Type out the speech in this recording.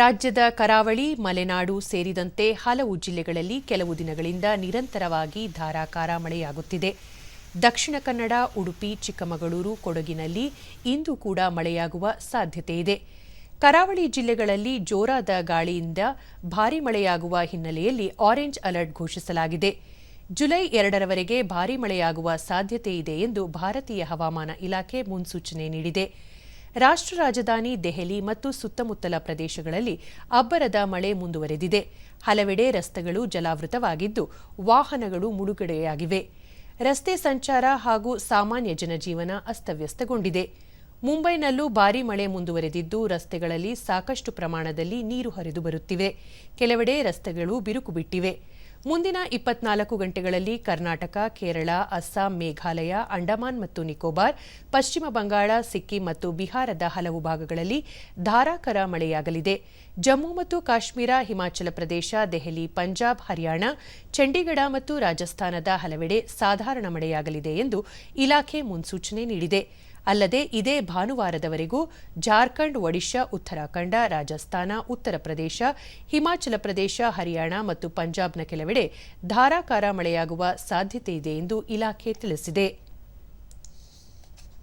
ರಾಜ್ಯದ ಕರಾವಳಿ, ಮಲೆನಾಡು ಸೇರಿದಂತೆ ಹಲವು ಜಿಲ್ಲೆಗಳಲ್ಲಿ ಕೆಲವು ದಿನಗಳಿಂದ ನಿರಂತರವಾಗಿ ಧಾರಾಕಾರ ಮಳೆಯಾಗುತ್ತಿದೆ. ದಕ್ಷಿಣ ಕನ್ನಡ, ಉಡುಪಿ, ಚಿಕ್ಕಮಗಳೂರು, ಕೊಡಗಿನಲ್ಲಿ ಇಂದು ಕೂಡ ಮಳೆಯಾಗುವ ಸಾಧ್ಯತೆ ಇದೆ. ಕರಾವಳಿ ಜಿಲ್ಲೆಗಳಲ್ಲಿ ಜೋರಾದ ಗಾಳಿಯಿಂದ ಭಾರೀ ಮಳೆಯಾಗುವ ಹಿನ್ನೆಲೆಯಲ್ಲಿ ಆರೆಂಜ್ ಅಲರ್ಟ್ ಘೋಷಿಸಲಾಗಿದೆ. ಜುಲೈ ಎರಡರವರೆಗೆ ಭಾರೀ ಮಳೆಯಾಗುವ ಸಾಧ್ಯತೆ ಇದೆ ಎಂದು ಭಾರತೀಯ ಹವಾಮಾನ ಇಲಾಖೆ ಮುನ್ಸೂಚನೆ ನೀಡಿದೆ. ರಾಷ್ಟ್ರ ರಾಜಧಾನಿ ದೆಹಲಿ ಮತ್ತು ಸುತ್ತಮುತ್ತಲ ಪ್ರದೇಶಗಳಲ್ಲಿ ಅಬ್ಬರದ ಮಳೆ ಮುಂದುವರೆದಿದೆ. ಹಲವೆಡೆ ರಸ್ತೆಗಳು ಜಲಾವೃತವಾಗಿದ್ದು, ವಾಹನಗಳು ಮುಳುಗಡೆಯಾಗಿವೆ. ರಸ್ತೆ ಸಂಚಾರ ಹಾಗೂ ಸಾಮಾನ್ಯ ಜನಜೀವನ ಅಸ್ತವ್ಯಸ್ತಗೊಂಡಿದೆ. ಮುಂಬೈನಲ್ಲೂ ಭಾರೀ ಮಳೆ ಮುಂದುವರೆದಿದ್ದು, ರಸ್ತೆಗಳಲ್ಲಿ ಸಾಕಷ್ಟು ಪ್ರಮಾಣದಲ್ಲಿ ನೀರು ಹರಿದು ಬರುತ್ತಿವೆ. ಕೆಲವೆಡೆ ರಸ್ತೆಗಳು ಬಿರುಕು ಬಿಟ್ಟಿವೆ. ಮುಂದಿನ ಇಪ್ಪತ್ನಾಲ್ಕು ಗಂಟೆಗಳಲ್ಲಿ ಕರ್ನಾಟಕ, ಕೇರಳ, ಅಸ್ಸಾಂ, ಮೇಘಾಲಯ, ಅಂಡಮಾನ್ ಮತ್ತು ನಿಕೋಬಾರ್, ಪಶ್ಚಿಮ ಬಂಗಾಳ, ಸಿಕ್ಕಿಂ ಮತ್ತು ಬಿಹಾರದ ಹಲವು ಭಾಗಗಳಲ್ಲಿ ಧಾರಾಕಾರ ಮಳೆಯಾಗಲಿದೆ. ಜಮ್ಮು ಮತ್ತು ಕಾಶ್ಮೀರ, ಹಿಮಾಚಲ ಪ್ರದೇಶ, ದೆಹಲಿ, ಪಂಜಾಬ್, ಹರಿಯಾಣ, ಚಂಡೀಗಢ ಮತ್ತು ರಾಜಸ್ಥಾನದ ಹಲವೆಡೆ ಸಾಧಾರಣ ಮಳೆಯಾಗಲಿದೆ ಎಂದು ಇಲಾಖೆ ಮುನ್ಸೂಚನೆ ನೀಡಿದೆ. ಅಲ್ಲದೆ ಇದೇ ಭಾನುವಾರದವರೆಗೂ ಜಾರ್ಖಂಡ್, ಒಡಿಶಾ, ಉತ್ತರಾಖಂಡ, ರಾಜಸ್ಥಾನ, ಉತ್ತರ ಪ್ರದೇಶ, ಹಿಮಾಚಲ ಪ್ರದೇಶ, ಹರಿಯಾಣ ಮತ್ತು ಪಂಜಾಬ್ನ ಕೆಲವೆಡೆ ಧಾರಾಕಾರ ಮಳೆಯಾಗುವ ಸಾಧ್ಯತೆಯಿದೆ ಎಂದು ಇಲಾಖೆ ತಿಳಿಸಿದೆ.